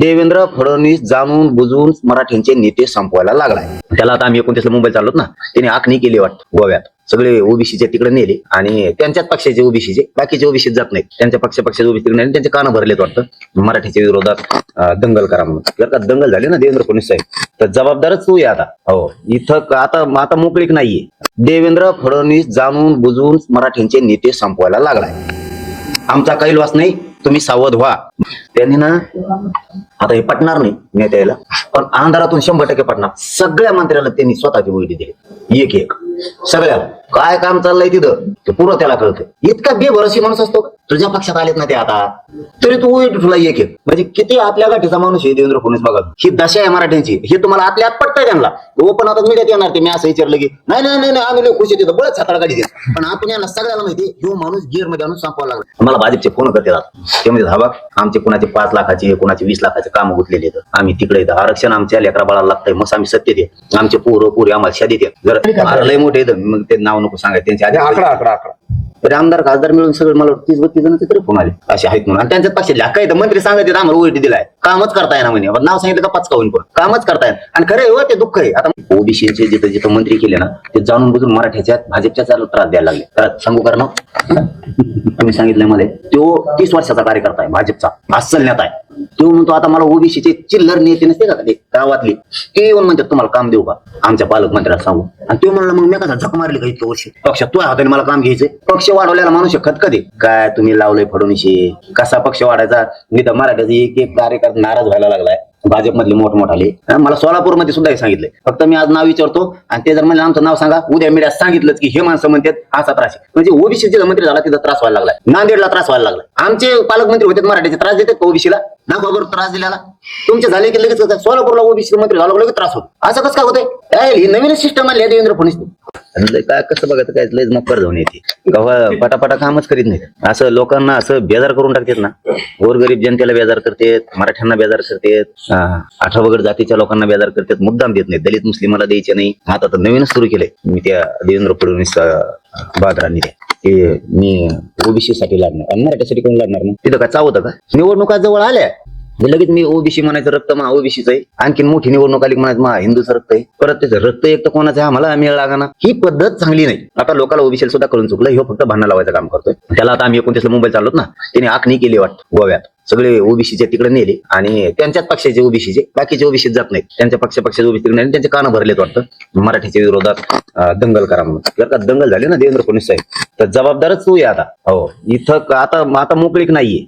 देवेंद्र फडणवीस जाणून बुजून मराठ्यांचे नेते संपवायला लागलाय. त्याला आता आम्ही एकोणतीसला मुंबई चाललोत ना त्याने आखणी केली वाटत गोव्यात. सगळे ओबीसीचे तिकडे नेले आणि त्यांच्याच पक्षाचे ओबीसीचे बाकीचे ओबीसीत जात नाहीत. त्यांच्या पक्ष पक्षाचे ओबीसी तिकडे त्यांचे कान भरलेत वाटतं. मराठीच्या विरोधात दंगल करा म्हणून. जर का दंगल झाली ना देवेंद्र फडणवीस साहेब? तर जबाबदारच तू आहे आता. हो इथं आता आता मोकळीक नाहीये. देवेंद्र फडणवीस जाणून बुजून मराठ्यांचे नेते संपवायला लागलाय. आमचा काही लॉस नाही. तुम्ही सावध व्हा. त्यांनी ना आता हे पटणार नाही नेत्या यायला पण अंधारातून शंभर टक्के पटणार. सगळ्या मंत्र्याला त्यांनी स्वतःची वैडी दिली. एक एक. सगळ्याला काय काम चाललंय तिथं? ते पुरं त्याला कळतं. इतका बेभरोशी माणूस असतो का? तुझ्या पक्षात आलेत ना ते आता. तरी तू वैट तुला एक एक. म्हणजे किती आपल्या गाठीचा माणूस आहे देवेंद्र फडणवीस बघा. ही दशा आहे मराठ्यांची. हे तुम्हाला आतल्या आत पटतंय त्यांना. हो पण आता मीडियात येणार ते. मी असं विचारलं की नाही नाही नाही नाही, आम्ही लय खुशी तिथं. बळच हाताळा गाडी देत. पण आपण यांना सगळ्याला माहिती ह्यो माणूस गिअरमध्ये आणून संपवा लागला. मला भाजपचे फोन करते जात ते म्हणजे धाबा आमचे कुणाचे पाच लाखाचे कुणाचे वीस लाखाचे काम गुतलेले आहेत. आम्ही तिकडे येतं आरक्षण आमच्या लेकरा बाळाला लागतंय मग आम्ही सत्य दे आमचे पोरं पोरी आम्हाला शादी दे जर लय मोठे आहेत मग ते नाव नको सांगायचं त्यांच्या आधी आकडा आकडा आकडा. तरी आमदार खासदार मिळून सगळे मला तीस बत्तीस जण तिकडे फोन आले. असे आहेत म्हणून. आणि त्यांच्यात पक्षाचे काय तर मंत्री सांगत आम्हाला ओटी दिलाय. कामच करताय ना म्हणे. नाव सांगितलं का पचकावून पण कामच करताय. आणि खरं हो ते दुःख आहे. आता ओबीसीचे जिथं जिथं मंत्री केले ना ते जाणून बुजून मराठ्याच्या भाजपच्या चालू त्रास द्यायला लागले. तर सांगू कर ना तुम्ही सांगितलंय मला. तो तीस वर्षाचा कार्यकर्ता आहे भाजपचा. अस्सल नेता आहे. तो म्हणतो आता मला ओबीसीचे चिल्लर नेते नसते का ते गावातले? ते येऊन म्हणतात तुम्हाला काम देऊ का? आमच्या पालकमंत्र्याला सांगू. आणि तो म्हणला मग मी कसा झक मारली का इतकं वर्ष? पक्ष तू हाताने मला काम घ्यायचंय. पक्ष वाढवलेला माणूस खत कधी काय तुम्ही लावलंय फडणवीशी कसा पक्ष वाढायचा? मी तर मराठ्याचा एक एक कार्यकर्ता नाराज व्हायला लागलाय. भाजपमधले मोठमोठाले. मला सोलापूरमध्ये सुद्धा हे सांगितलंय. फक्त मी आज नाव विचारतो आणि ते जर म्हणजे आमचं नाव सांगा. उद्या मीडियात सांगितलंच की हे माणसं म्हणतात असा त्रास म्हणजे ओबीसी जिथं मंत्री झाला तिथं त्रास व्हायला लागलाय. नांदेडला त्रास व्हायला लागला आमचे पालकमंत्री होते मराठीचे त्रास देतात ओबीसीला? ना बरोबर त्रास दिलेला? तुमचे झाले की लगेच सोलापूरला ओबीसी मंत्री झालो की लगेच त्रास होतो. असं कसं काय होतंय? ही नवीन सिस्टम आली आहे देवेंद्र फडणवीस काय कसं बघायचं काय लयच मकर जाऊन येते. गव्हा पटापटा कामच करीत नाही असं लोकांना असं बेजार करून टाकतात ना. गोरगरीब जनतेला बेजार करतात मराठ्यांना बेजार करतात अठरा वगैरे जातीच्या लोकांना बेजार करतात मुद्दाम देत नाही दलित मुस्लिमाला द्यायचे नाही. आता तर नवीनच सुरू केलंय. मी त्या देवेंद्र फडणवीस बादरांनी ते मी ओबीसी साठी लढणार मराठ्यासाठी कोण लढणार मग? तिथं काय चावतं का? निवडणुका जवळ आल्या. म्हणजे लगेच मी ओबीसी म्हणायचं रक्त मा ओबीसीच आहे. आणखी मोठी निवडणूक आली म्हणायचं मा हिंदूचं रक्त आहे. परत त्याचं रक्त एक तर कोणाचं आहे आम्हाला मिळ लागा ही पद्धत चांगली नाही. आता लोकांना ओबीसी सुद्धा कळून चुकलं हे फक्त भांडण लावायचं काम करतोय. त्याला आता आम्ही एकोणतीसला मुंबईत चाललो ना त्याने आखणी केली वाटत गोव्यात. सगळे ओबीसीचे तिकडे नेले आणि त्यांच्याच पक्षाचे ओबीसीचे बाकीचे ओबीसी जात नाहीत. त्यांच्या पक्ष पक्षाचे ओबीसी तिकडे त्यांचे कानं भरलेत वाटतं. मराठीच्या विरोधात दंगल करा म्हणून. जर का दंगल झाली ना देवेंद्र फडणवीस साहेब? तर जबाबदारच तू आहे आता. हो इथं आता आता मोकळीक नाहीये.